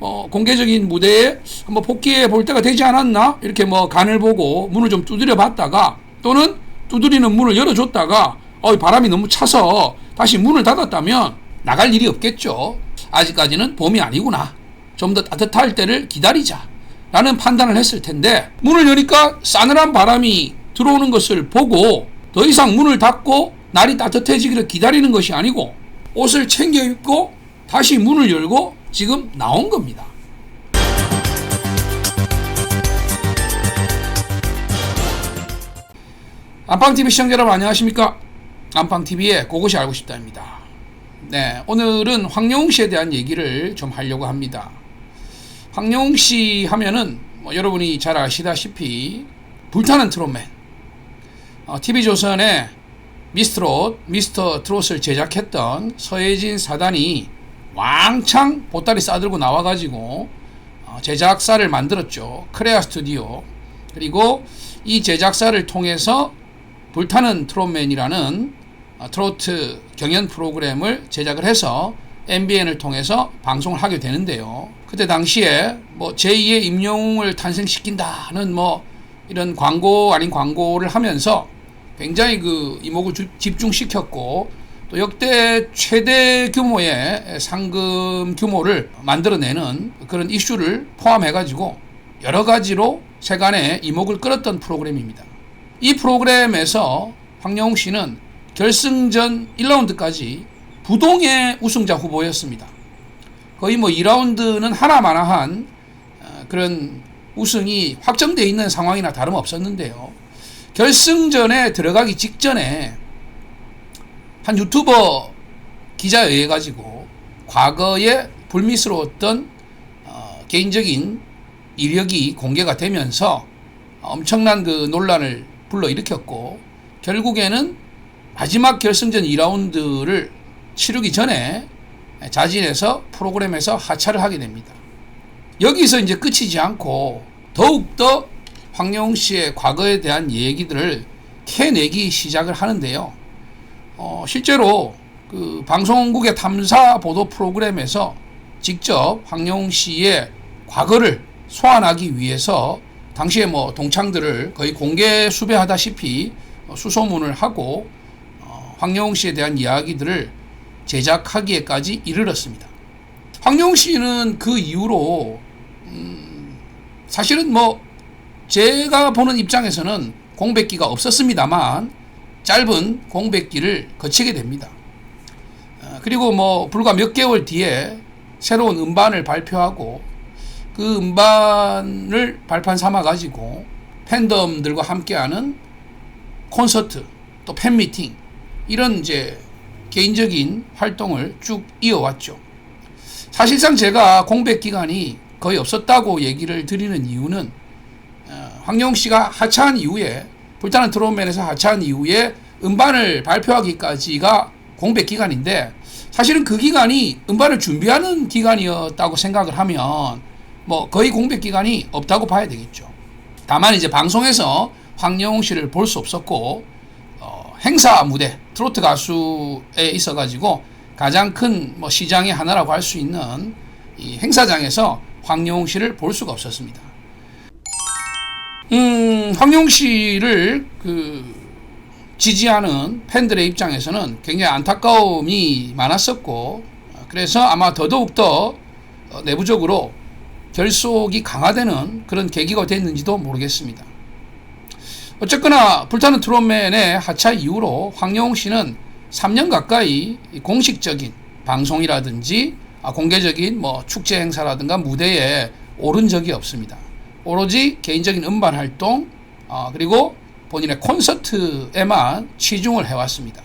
어, 공개적인 무대에 한번 복귀해 볼 때가 되지 않았나 이렇게 뭐 간을 보고 문을 좀 두드려 봤다가 또는 두드리는 문을 열어줬다가 어, 바람이 너무 차서 다시 문을 닫았다면 나갈 일이 없겠죠. 아직까지는 봄이 아니구나. 좀 더 따뜻할 때를 기다리자. 라는 판단을 했을 텐데 문을 여니까 싸늘한 바람이 들어오는 것을 보고 더 이상 문을 닫고 날이 따뜻해지기를 기다리는 것이 아니고 옷을 챙겨 입고 다시 문을 열고 지금 나온 겁니다. 안방TV 시청자 여러분 안녕하십니까? 안방TV의 그것이 알고 싶다입니다. 네, 오늘은 황영웅 씨에 대한 얘기를 좀 하려고 합니다. 황영웅 씨 하면은 뭐 여러분이 잘 아시다시피 불타는 트롯맨 어, TV조선의 미스트롯, 미스터 트롯을 제작했던 서예진 사단이 왕창 보따리 싸들고 나와가지고 어, 제작사를 만들었죠. 크레아 스튜디오. 그리고 이 제작사를 통해서 불타는 트롯맨이라는 어, 트로트 경연 프로그램을 제작을 해서 MBN을 통해서 방송을 하게 되는데요. 그때 당시에 뭐 제2의 임영웅을 탄생시킨다는 뭐 이런 광고 아닌 광고를 하면서 굉장히 그 이목을 주, 집중시켰고 또 역대 최대 규모의 상금 규모를 만들어내는 그런 이슈를 포함해가지고 여러 가지로 세간의 이목을 끌었던 프로그램입니다. 이 프로그램에서 황영웅 씨는 결승전 1라운드까지 부동의 우승자 후보였습니다. 거의 뭐 2라운드는 하나마나한 어, 그런 우승이 확정되어 있는 상황이나 다름없었는데요. 결승전에 들어가기 직전에 한 유튜버 기자에 의해 가지고 과거에 불미스러웠던 어, 개인적인 이력이 공개가 되면서 엄청난 그 논란을 불러일으켰고 결국에는 마지막 결승전 2라운드를 치르기 전에 자진해서 프로그램에서 하차를 하게 됩니다. 여기서 이제 끝이지 않고 더욱더 황영웅 씨의 과거에 대한 얘기들을 캐내기 시작을 하는데요. 어, 실제로 그 방송국의 탐사 보도 프로그램에서 직접 황영웅 씨의 과거를 소환하기 위해서 당시에 뭐 동창들을 거의 공개 수배하다시피 수소문을 하고 어, 황영웅 씨에 대한 이야기들을 제작하기에까지 이르렀습니다. 황영웅 씨는 그 이후로 음, 사실은 뭐 제가 보는 입장에서는 공백기가 없었습니다만 짧은 공백기를 거치게 됩니다. 어, 그리고 뭐 불과 몇 개월 뒤에 새로운 음반을 발표하고 그 음반을 발판 삼아 가지고 팬덤들과 함께하는 콘서트 또 팬미팅 이런 이제 개인적인 활동을 쭉 이어왔죠. 사실상 제가 공백 기간이 거의 없었다고 얘기를 드리는 이유는 어, 황영 씨가 하차한 이후에 불타는 트롯맨에서 하차한 이후에 음반을 발표하기까지가 공백 기간인데 사실은 그 기간이 음반을 준비하는 기간이었다고 생각을 하면 뭐 거의 공백 기간이 없다고 봐야 되겠죠. 다만 이제 방송에서 황영웅 씨를 볼 수 없었고 어, 행사 무대 트로트 가수에 있어 가지고 가장 큰 뭐 시장의 하나라고 할 수 있는 이 행사장에서 황영웅 씨를 볼 수가 없었습니다. 음, 황용 씨를 그 지지하는 팬들의 입장에서는 굉장히 안타까움이 많았었고 그래서 아마 더더욱 더 내부적으로 결속이 강화되는 그런 계기가 됐는지도 모르겠습니다. 어쨌거나 불타는 트롯맨의 하차 이후로 황영웅 씨는 3년 가까이 공식적인 방송이라든지 아, 공개적인 뭐 축제 행사라든가 무대에 오른 적이 없습니다. 오로지 개인적인 음반 활동 어, 그리고 본인의 콘서트에만 치중을 해왔습니다.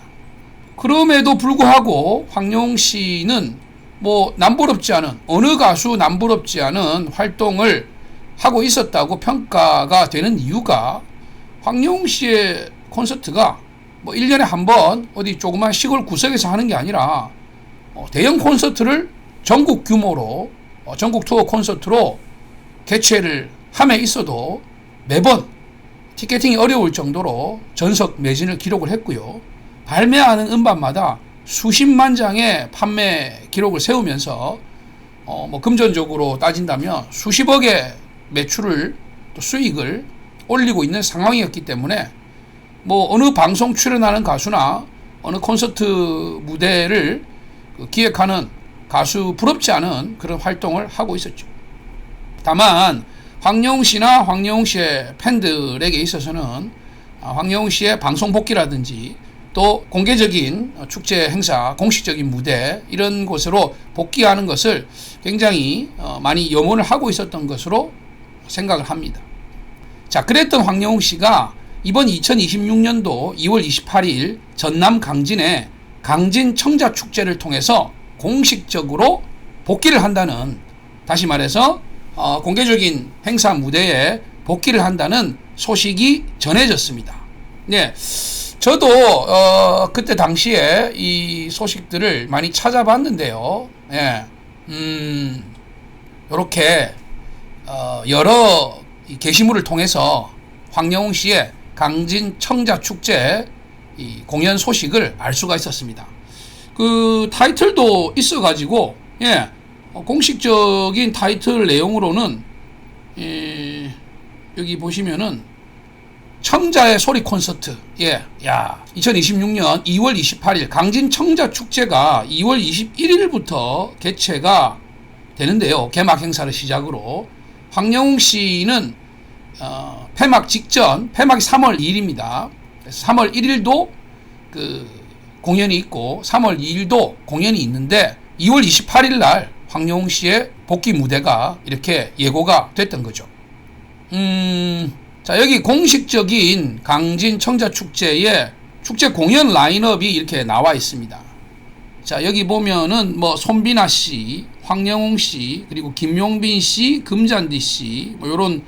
그럼에도 불구하고 황용 씨는 뭐 남부럽지 않은 어느 가수 남부럽지 않은 활동을 하고 있었다고 평가가 되는 이유가 황용 씨의 콘서트가 뭐 1년에 한 번 어디 조그만 시골 구석에서 하는 게 아니라 어, 대형 콘서트를 전국 규모로 어, 전국 투어 콘서트로 개최를 함에 있어도 매번 티켓팅이 어려울 정도로 전석 매진을 기록을 했고요. 발매하는 음반마다 수십만 장의 판매 기록을 세우면서 어, 뭐 금전적으로 따진다면 수십억의 매출을 또 수익을 올리고 있는 상황이었기 때문에 뭐 어느 방송 출연하는 가수나 어느 콘서트 무대를 그 기획하는 가수 부럽지 않은 그런 활동을 하고 있었죠. 다만 황영웅 씨나 황영웅 씨의 팬들에게 있어서는 아, 황영웅 씨의 방송 복귀라든지 또 공개적인 축제 행사, 공식적인 무대 이런 곳으로 복귀하는 것을 굉장히 어, 많이 염원을 하고 있었던 것으로 생각을 합니다. 자, 그랬던 황영웅 씨가 이번 2026년도 2월 28일 전남 강진의 강진 청자 축제를 통해서 공식적으로 복귀를 한다는 다시 말해서 어, 공개적인 행사 무대에 복귀를 한다는 소식이 전해졌습니다. 네. 저도 어, 그때 당시에 이 소식들을 많이 찾아봤는데요. 예. 음. 요렇게 어, 여러 게시물을 통해서 황영웅 씨의 강진 청자 축제 이 공연 소식을 알 수가 있었습니다. 그 타이틀도 있어 가지고 예 어, 공식적인 타이틀 내용으로는 예, 여기 보시면은 청자의 소리 콘서트 예, 야 2026년 2월 28일 강진 청자 축제가 2월 21일부터 개최가 되는데요. 개막 행사를 시작으로 황영웅 씨는 어, 폐막 직전 폐막이 3월 2일입니다. 3월 1일도 그 공연이 있고 3월 2일도 공연이 있는데 2월 28일 날 황영웅 씨의 복귀 무대가 이렇게 예고가 됐던 거죠. 음, 자, 여기 공식적인 강진 청자 축제의 축제 공연 라인업이 이렇게 나와 있습니다. 자, 여기 보면은 뭐 손비나 씨, 황영웅 씨, 그리고 김용빈 씨, 금잔디 씨, 뭐 요런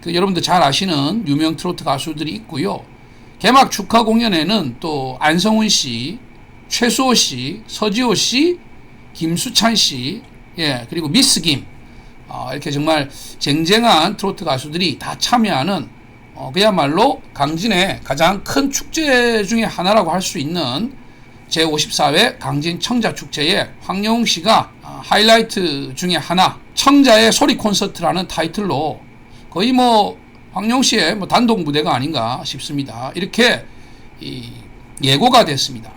그 여러분들 잘 아시는 유명 트로트 가수들이 있고요. 개막 축하 공연에는 또 안성훈 씨, 최수호 씨, 서지호 씨, 김수찬 씨, 예, 그리고 미스 김, 어, 이렇게 정말 쟁쟁한 트로트 가수들이 다 참여하는 어, 그야말로 강진의 가장 큰 축제 중에 하나라고 할 수 있는 제54회 강진 청자 축제에 황영웅 씨가 어, 하이라이트 중에 하나 청자의 소리 콘서트라는 타이틀로 거의 뭐 황영 씨의 뭐 단독 무대가 아닌가 싶습니다. 이렇게 예고가 됐습니다.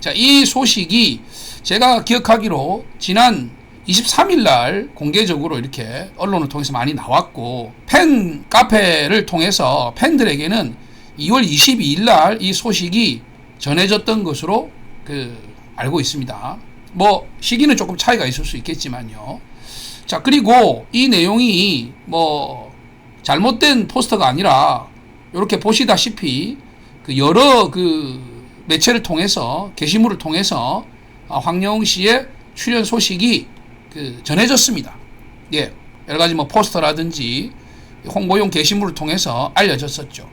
자, 이 소식이 제가 기억하기로 지난 23일 날 공개적으로 이렇게 언론을 통해서 많이 나왔고 팬 카페를 통해서 팬들에게는 2월 22일 날 이 소식이 전해졌던 것으로 그 알고 있습니다. 뭐 시기는 조금 차이가 있을 수 있겠지만요. 자, 그리고 이 내용이 뭐 잘못된 포스터가 아니라 이렇게 보시다시피 그 여러 그 매체를 통해서 게시물을 통해서 아, 황영웅 씨의 출연 소식이 그 전해졌습니다. 예, 여러 가지 뭐 포스터라든지 홍보용 게시물을 통해서 알려졌었죠.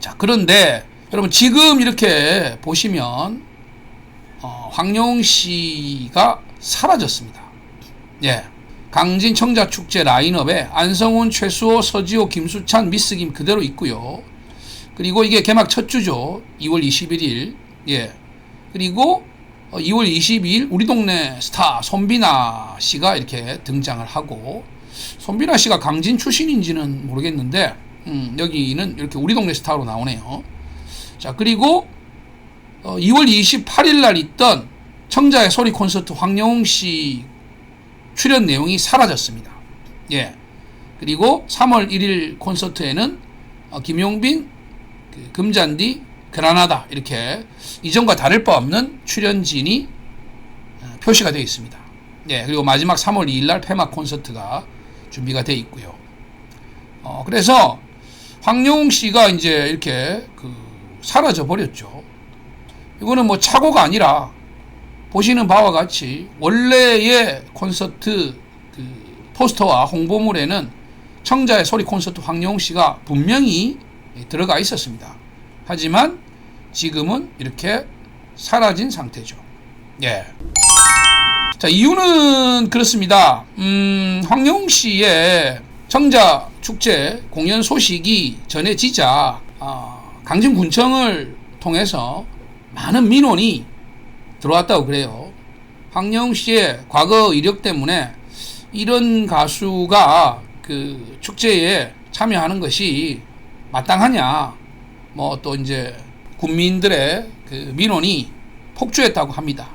자, 그런데 여러분 지금 이렇게 보시면 어, 황영웅 씨가 사라졌습니다. 예. 강진 청자 축제 라인업에 안성훈, 최수호, 서지호, 김수찬, 미스김 그대로 있고요. 그리고 이게 개막 첫 주죠. 2월 21일. 예. 그리고 2월 어, 22일 우리 동네 스타 손비나 씨가 이렇게 등장을 하고 손비나 씨가 강진 출신인지는 모르겠는데 음, 여기는 이렇게 우리 동네 스타로 나오네요. 자 그리고 2월 어, 28일 날 있던 청자의 소리 콘서트 황영웅 씨 출연 내용이 사라졌습니다. 예. 그리고 3월 1일 콘서트에는 어, 김용빈, 그 금잔디, 그라나다 이렇게 이전과 다를 바 없는 출연진이 어, 표시가 되어 있습니다. 예, 그리고 마지막 3월 2일 날 폐막 콘서트가 준비가 되어 있고요. 어, 그래서 황영웅 씨가 이제 이렇게 그 사라져 버렸죠. 이거는 뭐 착오가 아니라 보시는 바와 같이 원래의 콘서트 그 포스터와 홍보물에는 청자의 소리 콘서트 황영웅 씨가 분명히 들어가 있었습니다. 하지만 지금은 이렇게 사라진 상태죠. 예. 자, 이유는 그렇습니다. 음, 황영웅 씨의 청자 축제 공연 소식이 전해지자 어, 강진군청을 통해서 많은 민원이 들어왔다고 그래요. 황영웅 씨의 과거 이력 때문에 이런 가수가 그 축제에 참여하는 것이 마땅하냐 뭐 또 이제 국민들의 그 민원이 폭주했다고 합니다.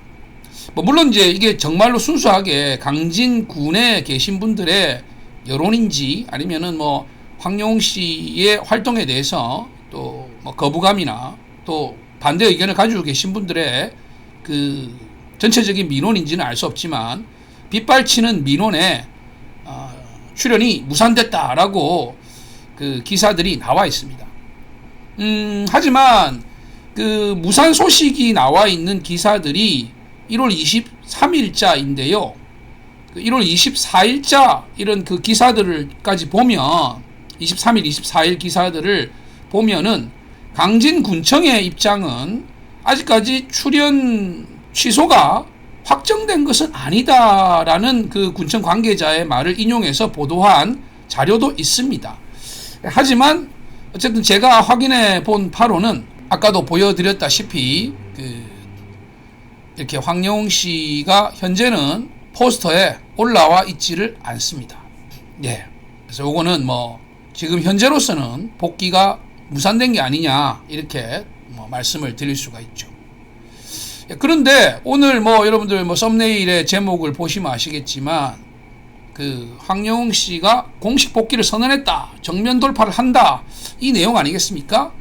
뭐 물론 이제 이게 정말로 순수하게 강진 군에 계신 분들의 여론인지 아니면은 뭐 황용 씨의 활동에 대해서 또 뭐 거부감이나 또 반대 의견을 가지고 계신 분들의 그 전체적인 민원인지는 알 수 없지만 빗발치는 민원에 어, 출연이 무산됐다라고 그 기사들이 나와 있습니다. 음, 하지만 그 무산 소식이 나와 있는 기사들이 1월 23일자인데요. 그 1월 24일자 이런 그 기사들까지 보면 23일, 24일 기사들을 보면은 강진 군청의 입장은 아직까지 출연 취소가 확정된 것은 아니다라는 그 군청 관계자의 말을 인용해서 보도한 자료도 있습니다. 하지만 어쨌든 제가 확인해 본 바로는 아까도 보여드렸다시피 그 이렇게 황영웅 씨가 현재는 포스터에 올라와 있지를 않습니다. 예. 그래서 요거는 뭐 지금 현재로서는 복귀가 무산된 게 아니냐 이렇게 뭐 말씀을 드릴 수가 있죠. 예, 그런데 오늘 뭐 여러분들 뭐 썸네일의 제목을 보시면 아시겠지만 그 황영웅 씨가 공식 복귀를 선언했다. 정면 돌파를 한다. 이 내용 아니겠습니까?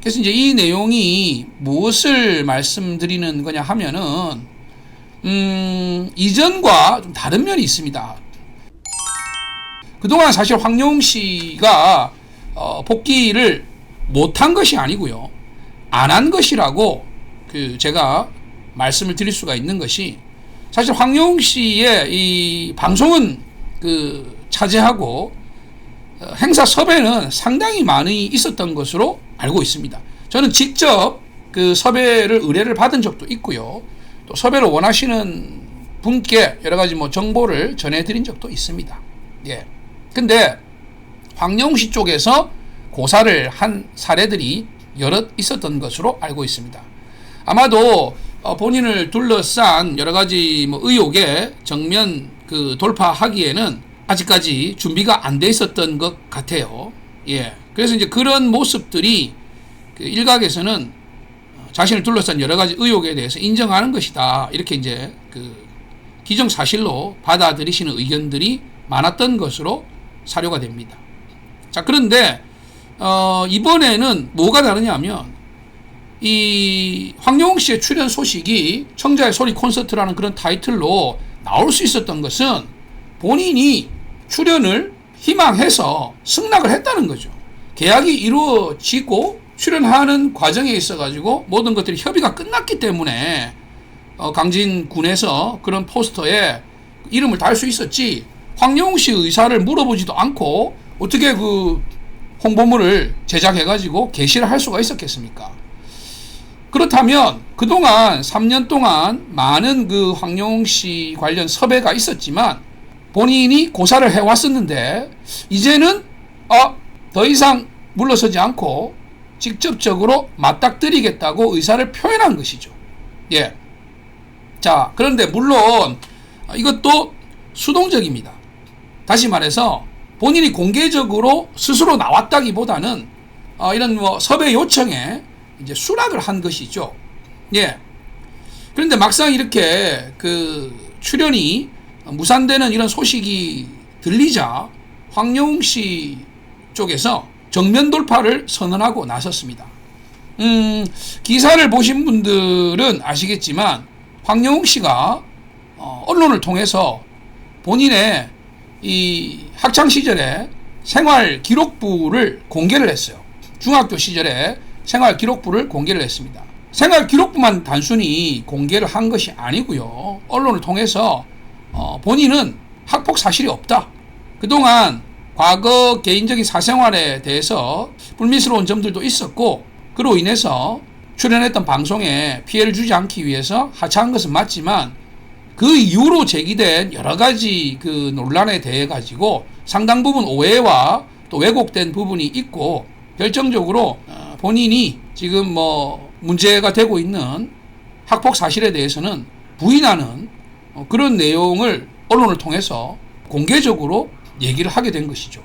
그래서 이제 이 내용이 무엇을 말씀드리는 거냐 하면은 음, 이전과 좀 다른 면이 있습니다. 그동안 사실 황영웅 씨가 어, 복귀를 못한 것이 아니고요. 안 한 것이라고 그 제가 말씀을 드릴 수가 있는 것이 사실 황영웅 씨의 이 방송은 그 차지하고 어, 행사 섭외는 상당히 많이 있었던 것으로 알고 있습니다. 저는 직접 그 섭외를 의뢰를 받은 적도 있고요. 또 섭외를 원하시는 분께 여러 가지 뭐 정보를 전해드린 적도 있습니다. 예. 근데 황영웅 씨 쪽에서 고사를 한 사례들이 여럿 있었던 것으로 알고 있습니다. 아마도 어, 본인을 둘러싼 여러 가지 뭐 의혹에 정면 그 돌파하기에는 아직까지 준비가 안 돼 있었던 것 같아요. 예. 그래서 이제 그런 모습들이 그 일각에서는 자신을 둘러싼 여러 가지 의혹에 대해서 인정하는 것이다. 이렇게 이제 그 기정사실로 받아들이시는 의견들이 많았던 것으로 사료가 됩니다. 자, 그런데 어, 이번에는 뭐가 다르냐 하면 이 황영웅 씨의 출연 소식이 청자의 소리 콘서트라는 그런 타이틀로 나올 수 있었던 것은 본인이 출연을 희망해서 승낙을 했다는 거죠. 계약이 이루어지고 출연하는 과정에 있어 가지고 모든 것들이 협의가 끝났기 때문에 어, 강진 군에서 그런 포스터에 이름을 달 수 있었지 황영웅 씨 의사를 물어보지도 않고 어떻게 그 홍보물을 제작해 가지고 게시를 할 수가 있었겠습니까? 그렇다면 그동안 3년 동안 많은 그 황영웅 씨 관련 섭외가 있었지만 본인이 고사를 해왔었는데 이제는 어, 더 이상 물러서지 않고 직접적으로 맞닥뜨리겠다고 의사를 표현한 것이죠. 예. 자, 그런데 물론 이것도 수동적입니다. 다시 말해서 본인이 공개적으로 스스로 나왔다기보다는 어, 이런 뭐 섭외 요청에 이제 수락을 한 것이죠. 예. 그런데 막상 이렇게 그 출연이 무산되는 이런 소식이 들리자 황영웅 씨 쪽에서 정면 돌파를 선언하고 나섰습니다. 음, 기사를 보신 분들은 아시겠지만 황영웅 씨가 어, 언론을 통해서 본인의 이 학창 시절에 생활 기록부를 공개를 했어요. 중학교 시절에 생활 기록부를 공개를 했습니다. 생활 기록부만 단순히 공개를 한 것이 아니고요. 언론을 통해서 어, 본인은 학폭 사실이 없다. 그동안 과거 개인적인 사생활에 대해서 불미스러운 점들도 있었고 그로 인해서 출연했던 방송에 피해를 주지 않기 위해서 하차한 것은 맞지만 그 이후로 제기된 여러 가지 그 논란에 대해 가지고 상당 부분 오해와 또 왜곡된 부분이 있고 결정적으로 어, 본인이 지금 뭐 문제가 되고 있는 학폭 사실에 대해서는 부인하는 어, 그런 내용을 언론을 통해서 공개적으로 얘기를 하게 된 것이죠.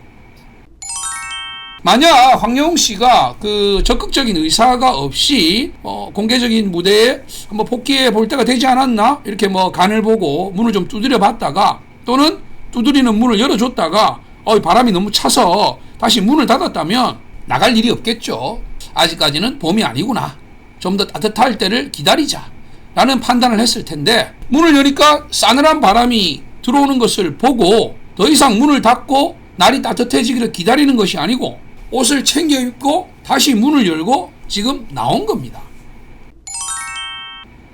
만약 황영웅 씨가 그 적극적인 의사가 없이 어, 공개적인 무대에 한번 복귀해 볼 때가 되지 않았나 이렇게 뭐 간을 보고 문을 좀 두드려 봤다가 또는 두드리는 문을 열어줬다가 어 바람이 너무 차서 다시 문을 닫았다면 나갈 일이 없겠죠. 아직까지는 봄이 아니구나. 좀 더 따뜻할 때를 기다리자. 라는 판단을 했을 텐데 문을 여니까 싸늘한 바람이 들어오는 것을 보고 더 이상 문을 닫고 날이 따뜻해지기를 기다리는 것이 아니고 옷을 챙겨 입고 다시 문을 열고 지금 나온 겁니다.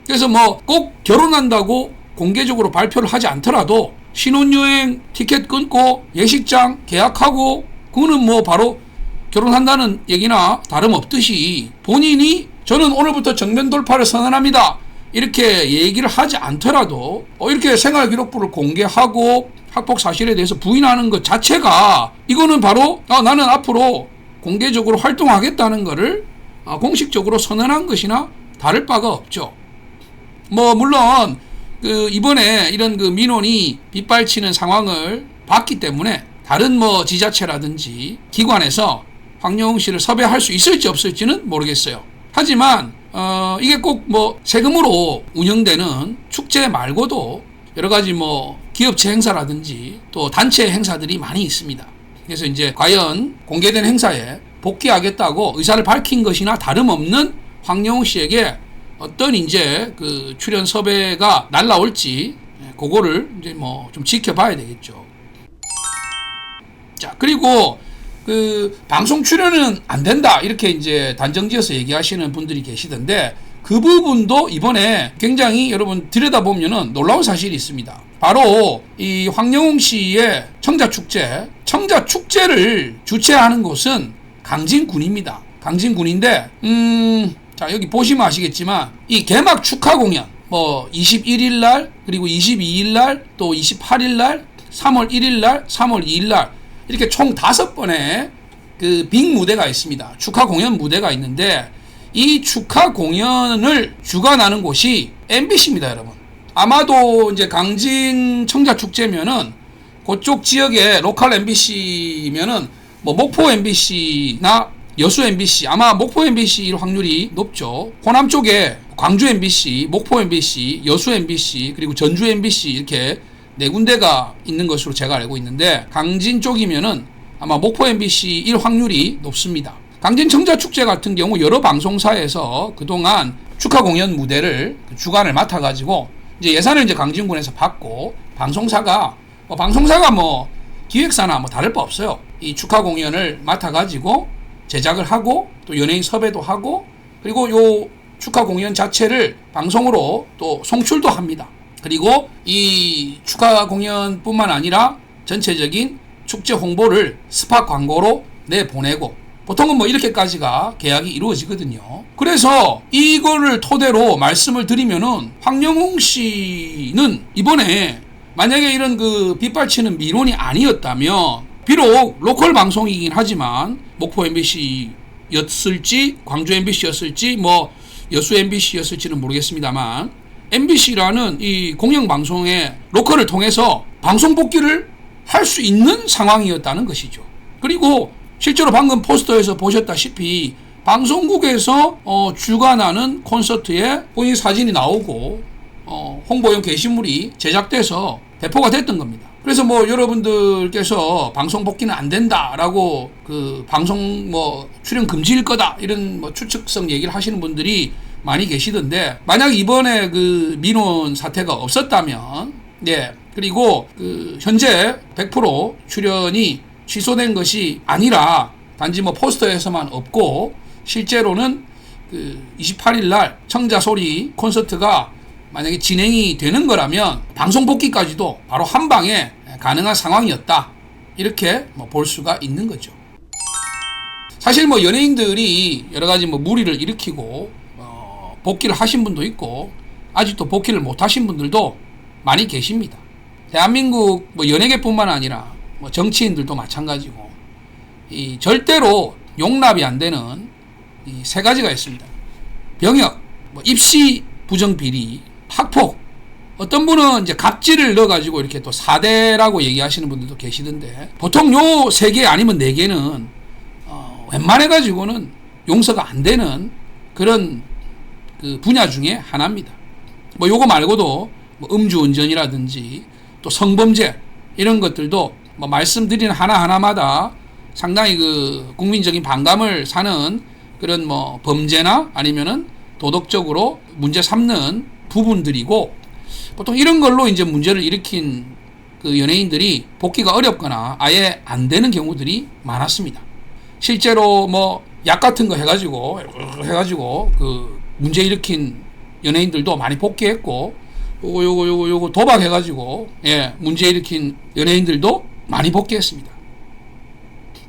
그래서 뭐 꼭 결혼한다고 공개적으로 발표를 하지 않더라도 신혼여행 티켓 끊고 예식장 계약하고 그거는 뭐 바로 결혼한다는 얘기나 다름없듯이 본인이 저는 오늘부터 정면 돌파를 선언합니다. 이렇게 얘기를 하지 않더라도 어, 이렇게 생활 기록부를 공개하고 학폭 사실에 대해서 부인하는 것 자체가 이거는 바로 아, 나는 앞으로 공개적으로 활동하겠다는 것을 아, 공식적으로 선언한 것이나 다를 바가 없죠. 뭐 물론 그 이번에 이런 그 민원이 빗발치는 상황을 봤기 때문에 다른 뭐 지자체라든지 기관에서 황영웅 씨를 섭외할 수 있을지 없을지는 모르겠어요. 하지만 어 이게 꼭 뭐 세금으로 운영되는 축제 말고도 여러 가지 뭐 기업체 행사라든지 또 단체 행사들이 많이 있습니다. 그래서 이제 과연 공개된 행사에 복귀하겠다고 의사를 밝힌 것이나 다름없는 황영웅 씨에게 어떤 이제 그 출연 섭외가 날라올지 예, 그거를 이제 뭐 좀 지켜봐야 되겠죠. 자 그리고 그 방송 출연은 안 된다 이렇게 이제 단정지어서 얘기하시는 분들이 계시던데 그 부분도 이번에 굉장히 여러분 들여다보면은 놀라운 사실이 있습니다. 바로 이 황영웅 씨의 청자 축제, 청자 축제를 주최하는 곳은 강진군입니다. 강진군인데 음. 자, 여기 보시면 아시겠지만 이 개막 축하 공연 뭐 21일 날 그리고 22일 날 또 28일 날 3월 1일 날 3월 2일 날 이렇게 총 다섯 번의 그 빅 무대가 있습니다. 축하 공연 무대가 있는데 이 축하 공연을 주관하는 곳이 MBC입니다, 여러분. 아마도 이제 강진 청자 축제면은 그쪽 지역의 로컬 MBC면은 뭐 목포 MBC나 여수 MBC 아마 목포 MBC일 확률이 높죠. 호남 쪽에 광주 MBC, 목포 MBC, 여수 MBC 그리고 전주 MBC 이렇게 네 군데가 있는 것으로 제가 알고 있는데 강진 쪽이면은 아마 목포 MBC일 확률이 높습니다. 강진 청자 축제 같은 경우 여러 방송사에서 그동안 축하 공연 무대를 주관을 맡아 가지고 이제 예산을 이제 강진군에서 받고 방송사가 뭐 방송사가 뭐 기획사나 뭐 다를 바 없어요. 이 축하 공연을 맡아 가지고 제작을 하고 또 연예인 섭외도 하고 그리고 요 축하 공연 자체를 방송으로 또 송출도 합니다. 그리고 이 축하 공연뿐만 아니라 전체적인 축제 홍보를 스팟 광고로 내보내고 보통은 뭐 이렇게까지가 계약이 이루어지거든요. 그래서 이거를 토대로 말씀을 드리면은 황영웅 씨는 이번에 만약에 이런 그 빗발치는 민원이 아니었다면 비록 로컬 방송이긴 하지만 목포 MBC였을지 광주 MBC였을지 뭐 여수 MBC였을지는 모르겠습니다만 MBC라는 이 공영 방송의 로컬을 통해서 방송 복귀를 할 수 있는 상황이었다는 것이죠. 그리고 실제로 방금 포스터에서 보셨다시피 방송국에서 어, 주관하는 콘서트에 본인 사진이 나오고 어, 홍보용 게시물이 제작돼서 배포가 됐던 겁니다. 그래서 뭐 여러분들께서 방송 복귀는 안 된다라고 그 방송 뭐 출연 금지일 거다 이런 뭐 추측성 얘기를 하시는 분들이 많이 계시던데 만약 이번에 그 민원 사태가 없었다면 네 그리고 그 현재 100% 출연이 취소된 것이 아니라 단지 뭐 포스터에서만 없고 실제로는 그 28일 날 청자 소리 콘서트가 만약에 진행이 되는 거라면 방송 복귀까지도 바로 한 방에 가능한 상황이었다. 이렇게 뭐 볼 수가 있는 거죠. 사실 뭐 연예인들이 여러 가지 뭐 무리를 일으키고 어 복귀를 하신 분도 있고 아직도 복귀를 못 하신 분들도 많이 계십니다. 대한민국 뭐 연예계뿐만 아니라 뭐 정치인들도 마찬가지고 이 절대로 용납이 안 되는 이 세 가지가 있습니다. 병역, 뭐 입시 부정 비리, 학폭 어떤 분은 이제 갑질을 넣어가지고 이렇게 또 4대라고 얘기하시는 분들도 계시던데 보통 요 세 개 아니면 네 개는 어, 웬만해가지고는 용서가 안 되는 그런 그 분야 중에 하나입니다. 뭐 요거 말고도 뭐 음주운전이라든지 또 성범죄 이런 것들도 뭐 말씀드리는 하나하나마다 상당히 그 국민적인 반감을 사는 그런 뭐 범죄나 아니면은 도덕적으로 문제 삼는 부분들이고 보통 이런 걸로 이제 문제를 일으킨 그 연예인들이 복귀가 어렵거나 아예 안 되는 경우들이 많았습니다. 실제로 뭐 약 같은 거 해가지고 해가지고 그 문제 일으킨 연예인들도 많이 복귀했고 요거 요거 요거 요거 도박 해 가지고 예 문제 일으킨 연예인들도 많이 복귀했습니다.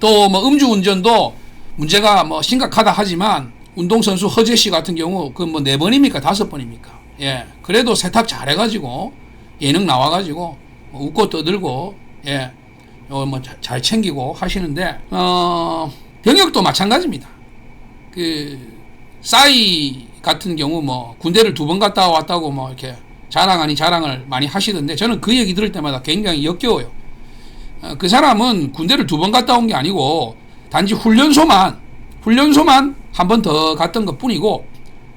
또 뭐 음주운전도 문제가 뭐 심각하다 하지만 운동선수 허재 씨 같은 경우 그 뭐 네 번입니까 다섯 번입니까? 예 그래도 세탁 잘해 가지고 예능 나와 가지고 뭐 웃고 떠들고 예 뭐잘 챙기고 하시는데 어 병역도 마찬가지입니다. 그 싸이 같은 경우 뭐 군대를 두 번 갔다 왔다고 뭐 이렇게 자랑 아니 자랑을 많이 하시던데 저는 그 얘기 들을 때마다 굉장히 역겨워요. 어, 그 사람은 군대를 두 번 갔다 온 게 아니고 단지 훈련소만 훈련소만 한 번 더 갔던 것 뿐이고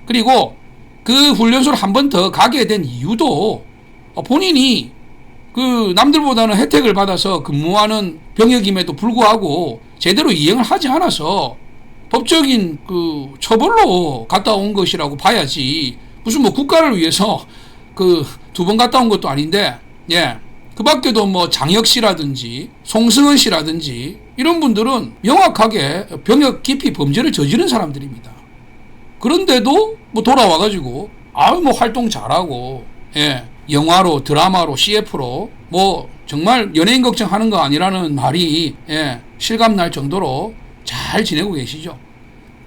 그리고 그 훈련소를 한 번 더 가게 된 이유도 어, 본인이 그 남들보다는 혜택을 받아서 근무하는 병역임에도 불구하고 제대로 이행을 하지 않아서 법적인 그 처벌로 갔다 온 것이라고 봐야지 무슨 뭐 국가를 위해서 그 두 번 갔다 온 것도 아닌데 예. 그 밖에도 뭐 장혁 씨라든지 송승헌 씨라든지 이런 분들은 명확하게 병역 깊이 범죄를 저지른 사람들입니다. 그런데도 뭐 돌아와가지고 아유 뭐 활동 잘하고 예 영화로 드라마로 CF로 뭐 정말 연예인 걱정하는 거 아니라는 말이 예 실감 날 정도로 잘 지내고 계시죠.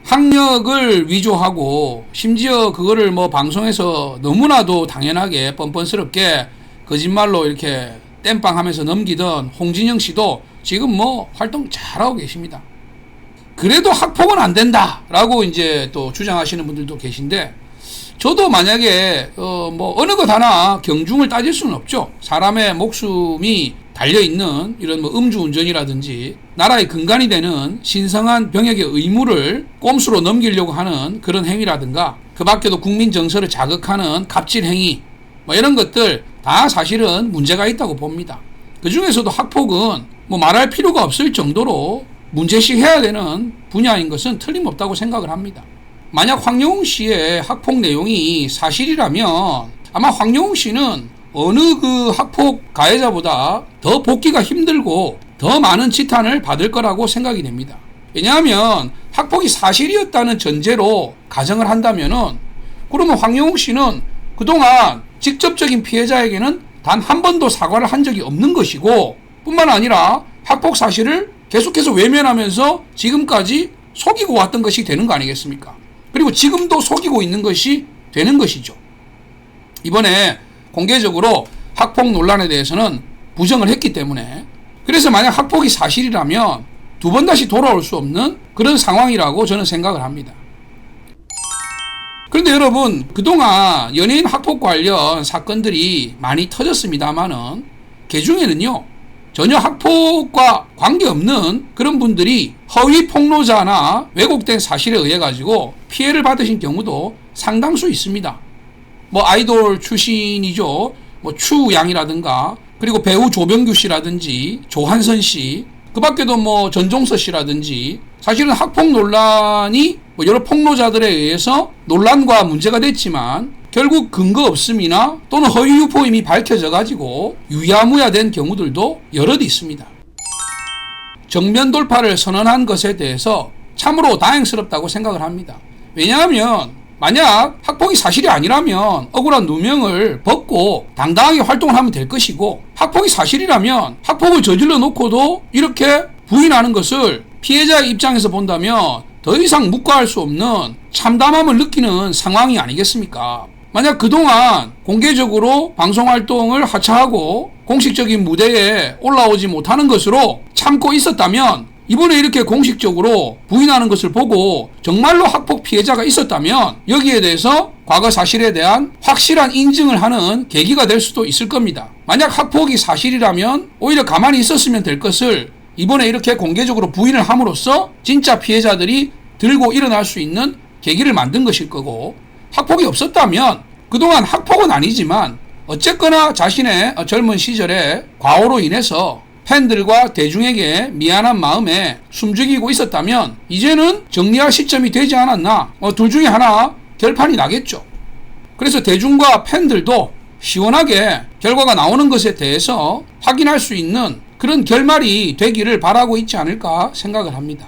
학력을 위조하고 심지어 그거를 뭐 방송에서 너무나도 당연하게 뻔뻔스럽게 거짓말로 이렇게 땜빵 하면서 넘기던 홍진영 씨도 지금 뭐 활동 잘하고 계십니다. 그래도 학폭은 안 된다라고 이제 또 주장하시는 분들도 계신데 저도 만약에 어 뭐 어느 것 하나 경중을 따질 수는 없죠. 사람의 목숨이 달려 있는 이런 뭐 음주운전이라든지 나라의 근간이 되는 신성한 병역의 의무를 꼼수로 넘기려고 하는 그런 행위라든가 그 밖에도 국민 정서를 자극하는 갑질 행위 뭐 이런 것들 다 사실은 문제가 있다고 봅니다. 그 중에서도 학폭은 뭐 말할 필요가 없을 정도로 문제시 해야 되는 분야인 것은 틀림없다고 생각을 합니다. 만약 황영웅 씨의 학폭 내용이 사실이라면 아마 황영웅 씨는 어느 그 학폭 가해자보다 더 복귀가 힘들고 더 많은 지탄을 받을 거라고 생각이 됩니다. 왜냐하면 학폭이 사실이었다는 전제로 가정을 한다면은 그러면 황영웅 씨는 그동안 직접적인 피해자에게는 단 한 번도 사과를 한 적이 없는 것이고 뿐만 아니라 학폭 사실을 계속해서 외면하면서 지금까지 속이고 왔던 것이 되는 거 아니겠습니까? 그리고 지금도 속이고 있는 것이 되는 것이죠. 이번에 공개적으로 학폭 논란에 대해서는 부정을 했기 때문에 그래서 만약 학폭이 사실이라면 두 번 다시 돌아올 수 없는 그런 상황이라고 저는 생각을 합니다. 그런데 여러분 그동안 연예인 학폭 관련 사건들이 많이 터졌습니다만은 그 중에는요 전혀 학폭과 관계없는 그런 분들이 허위 폭로자나 왜곡된 사실에 의해 가지고 피해를 받으신 경우도 상당수 있습니다. 뭐 아이돌 출신이죠. 뭐 추양이라든가 그리고 배우 조병규 씨라든지 조한선 씨, 그 밖에도 뭐 전종서 씨라든지 사실은 학폭 논란이 뭐 여러 폭로자들에 의해서 논란과 문제가 됐지만 결국 근거 없음이나 또는 허위 유포임이 밝혀져 가지고 유야무야 된 경우들도 여럿 있습니다. 정면 돌파를 선언한 것에 대해서 참으로 다행스럽다고 생각을 합니다. 왜냐하면 만약 학폭이 사실이 아니라면 억울한 누명을 벗고 당당하게 활동을 하면 될 것이고 학폭이 사실이라면 학폭을 저질러 놓고도 이렇게 부인하는 것을 피해자 입장에서 본다면 더 이상 묵과할 수 없는 참담함을 느끼는 상황이 아니겠습니까? 만약 그동안 공개적으로 방송 활동을 하차하고 공식적인 무대에 올라오지 못하는 것으로 참고 있었다면 이번에 이렇게 공식적으로 부인하는 것을 보고 정말로 학폭 피해자가 있었다면 여기에 대해서 과거 사실에 대한 확실한 인증을 하는 계기가 될 수도 있을 겁니다. 만약 학폭이 사실이라면 오히려 가만히 있었으면 될 것을 이번에 이렇게 공개적으로 부인을 함으로써 진짜 피해자들이 들고 일어날 수 있는 계기를 만든 것일 거고 학폭이 없었다면 그동안 학폭은 아니지만 어쨌거나 자신의 젊은 시절에 과오로 인해서 팬들과 대중에게 미안한 마음에 숨죽이고 있었다면 이제는 정리할 시점이 되지 않았나 어, 둘 중에 하나 결판이 나겠죠. 그래서 대중과 팬들도 시원하게 결과가 나오는 것에 대해서 확인할 수 있는 그런 결말이 되기를 바라고 있지 않을까 생각을 합니다.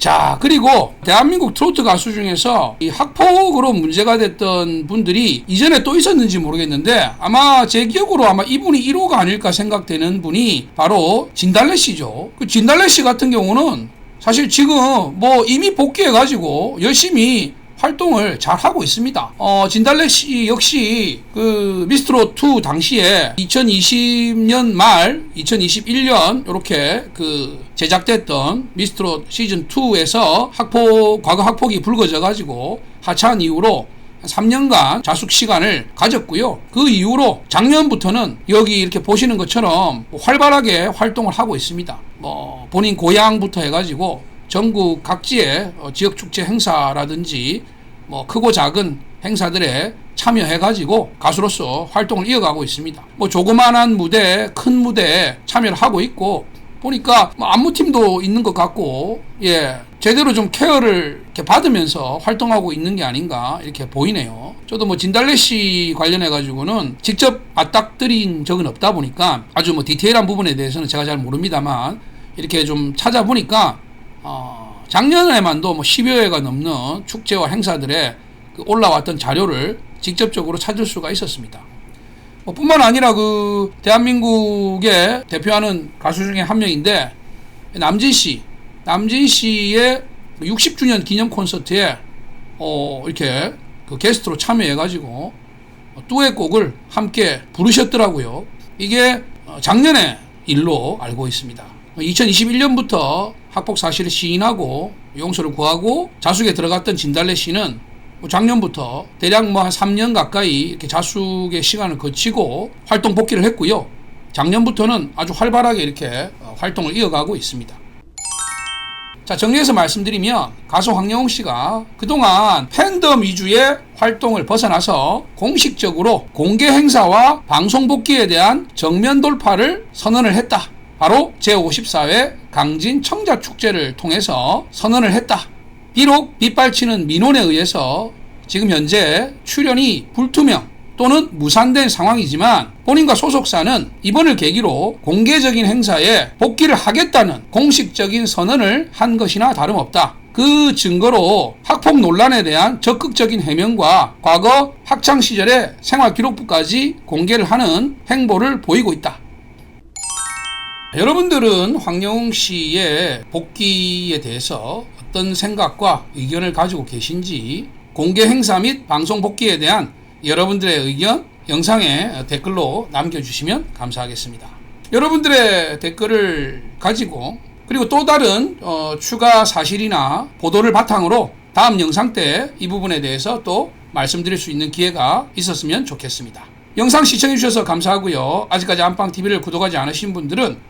자, 그리고 대한민국 트로트 가수 중에서 이 학폭으로 문제가 됐던 분들이 이전에 또 있었는지 모르겠는데 아마 제 기억으로 아마 이분이 1호가 아닐까 생각되는 분이 바로 진달래 씨죠. 그 진달래 씨 같은 경우는 사실 지금 뭐 이미 복귀해가지고 열심히 활동을 잘 하고 있습니다. 어, 진달래 씨 역시 그 미스트로 2 당시에 2020년 말, 2021년 이렇게 그 제작됐던 미스트로 시즌 2에서 학폭 과거 학폭이 불거져 가지고 하차한 이후로 3년간 자숙 시간을 가졌고요. 그 이후로 작년부터는 여기 이렇게 보시는 것처럼 활발하게 활동을 하고 있습니다. 뭐 본인 고향부터 해가지고 전국 각지의 어, 지역 축제 행사라든지 뭐 크고 작은 행사들에 참여해가지고 가수로서 활동을 이어가고 있습니다. 뭐 조그만한 무대, 큰 무대에 참여를 하고 있고 보니까 뭐 안무팀도 있는 것 같고 예 제대로 좀 케어를 이렇게 받으면서 활동하고 있는 게 아닌가 이렇게 보이네요. 저도 뭐 진달래 씨 관련해 가지고는 직접 맞닥뜨린 적은 없다 보니까 아주 뭐 디테일한 부분에 대해서는 제가 잘 모릅니다만 이렇게 좀 찾아보니까 어, 작년에만도 뭐 10여 회가 넘는 축제와 행사들에 그 올라왔던 자료를 직접적으로 찾을 수가 있었습니다. 뭐 뿐만 아니라 그 대한민국의 대표하는 가수 중에 한 명인데 남진 씨, 남진 씨의 60주년 기념 콘서트에 어 이렇게 그 게스트로 참여해가지고 듀엣곡을 함께 부르셨더라고요. 이게 어, 작년에 일로 알고 있습니다. 2021년부터 학폭 사실을 시인하고 용서를 구하고 자숙에 들어갔던 진달래 씨는 뭐 작년부터 대략 뭐 한 3년 가까이 이렇게 자숙의 시간을 거치고 활동 복귀를 했고요. 작년부터는 아주 활발하게 이렇게 어, 활동을 이어가고 있습니다. 자, 정리해서 말씀드리면 가수 황영웅 씨가 그동안 팬덤 위주의 활동을 벗어나서 공식적으로 공개 행사와 방송 복귀에 대한 정면 돌파를 선언을 했다. 바로 제54회 강진 청자 축제를 통해서 선언을 했다. 비록 빗발치는 민원에 의해서 지금 현재 출연이 불투명 또는 무산된 상황이지만 본인과 소속사는 이번을 계기로 공개적인 행사에 복귀를 하겠다는 공식적인 선언을 한 것이나 다름없다. 그 증거로 학폭 논란에 대한 적극적인 해명과 과거 학창 시절의 생활 기록부까지 공개를 하는 행보를 보이고 있다. 여러분들은 황영웅 씨의 복귀에 대해서 어떤 생각과 의견을 가지고 계신지 공개 행사 및 방송 복귀에 대한 여러분들의 의견 영상에 댓글로 남겨주시면 감사하겠습니다. 여러분들의 댓글을 가지고 그리고 또 다른 어, 추가 사실이나 보도를 바탕으로 다음 영상 때 이 부분에 대해서 또 말씀드릴 수 있는 기회가 있었으면 좋겠습니다. 영상 시청해주셔서 감사하고요. 아직까지 안방TV를 구독하지 않으신 분들은